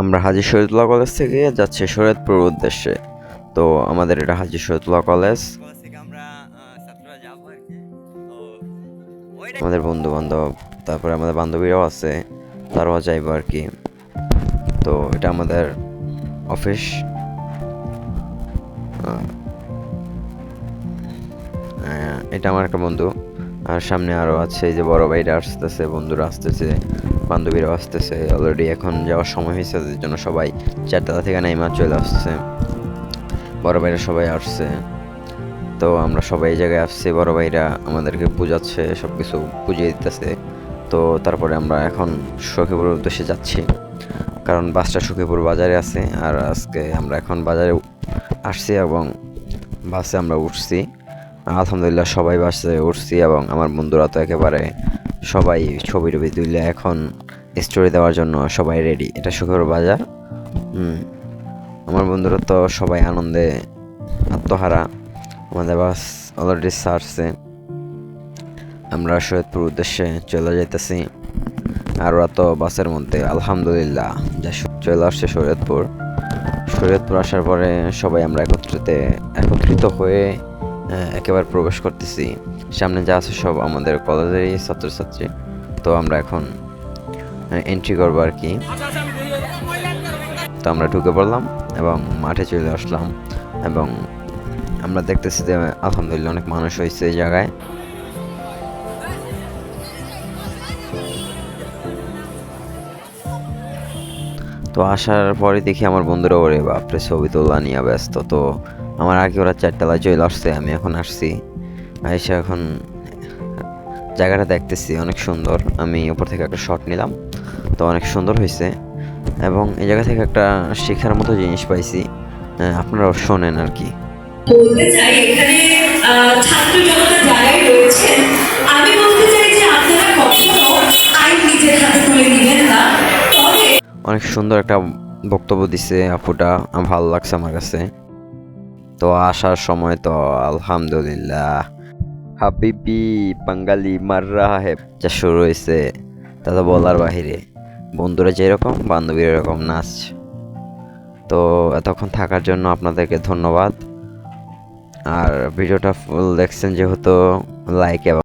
আমরা হাজি শহীদুল্লাহ কলেজ থেকে যাচ্ছি শরীয়তপুর উদ্দেশ্যে। তো আমাদের এটা হাজি শহীদুল্লাহ কলেজ। আমাদের বন্ধু বান্ধব তারপরে আমাদের বান্ধবীরাও আছে, তারাও যাইব আর কি। তো এটা আমাদের অফিস। এটা আমার একটা বন্ধু। আর সামনে আরও আছে যে বড় ভাইরা আসতেছে, বন্ধুরা আসতেছে। বান্ধবীরাও আসতেছে অলরেডি এখন যাওয়ার সময় হয়েছে এর জন্য সবাই চারতলা থেকে নাইমা চলে আসছে। বড় ভাইরা সবাই আসছে। তো আমরা সবাই এই জায়গায় আসছি, বড় ভাইরা আমাদেরকে পূজাচ্ছে সব কিছু পুজিয়ে দিতেছে। তো তারপরে আমরা এখন সখীপুর উদ্দেশ্যে যাচ্ছি। কারণ বাসটা সখীপুর বাজারে আছে, আর আজকে আমরা এখন বাজারে আসছি এবং বাসে আমরা উঠছি। আলহামদুলিল্লাহ সবাই বাসে উঠছি এবং আমার বন্ধুরা তো একেবারে সবাই ছবি টবি তুললে এখন স্টোরি দেওয়ার জন্য সবাই রেডি এটা সখীপুর বাজার। আমার বন্ধুরা তো সবাই আনন্দে আত্মহারা। আমাদের বাস অলরেডি সারছে। আমরা সৈয়দপুর উদ্দেশ্যে চলে যাইতেছি। আর ওরা তো বাসের মধ্যে, আলহামদুলিল্লাহ। যা চলে আসছে শরীয়তপুর শরীয়তপুর আসার পরে সবাই আমরা একত্রিত একত্রিত হয়ে একেবারে প্রবেশ করতেছি। সামনে যা আছে সব আমাদের কলেজেরই ছাত্রছাত্রী। তো আমরা এখন এন্ট্রি করব আর কি। তো আমরা ঢুকে পড়লাম এবং মাঠে চলে আসলাম এবং আমরা দেখতেছি যে, আলহামদুলিল্লাহ অনেক মানুষ হয়েছে এই জায়গায়। তো আসার পরে দেখি আমার বন্ধুরা, ওরে বাপরে, ছবি তোলা নিয়ে ব্যস্ত। তো আমার আগে ওরা চারতলায় চলে আসছে আমি এখন আসছি। এসে এখন জায়গাটা দেখতেছি অনেক সুন্দর। আমি উপর থেকে একটা শট নিলাম তো অনেক সুন্দর হয়েছে। এবং এই জায়গা থেকে একটা শেখার মতো জিনিস পাইছি আপনারাও শোনেন আর কি। বলতে চাই এখানে ছাত্র জনতা যারাই রয়েছেন আমি বলতে চাই যে আপনারা কখনো আইন নিজের হাতে তুলে নিবেন না। অনেক সুন্দর একটা বক্তব্য দিছে আপুটা আমার ভালো লাগছে আমার কাছে। তো আসার সময় তো আলহামদুলিল্লাহ। হাবিবি বাঙালি মাররা হেব যা শুরু হয়েছে তা তো বলার বাহিরে। বন্ধুরা যেরকম, বান্ধবীর এরকম নাচ। তো এতক্ষণ থাকার জন্য আপনাদেরকে ধন্যবাদ। আর ভিডিওটা ফুল দেখছেন যেহেতু লাইক এবং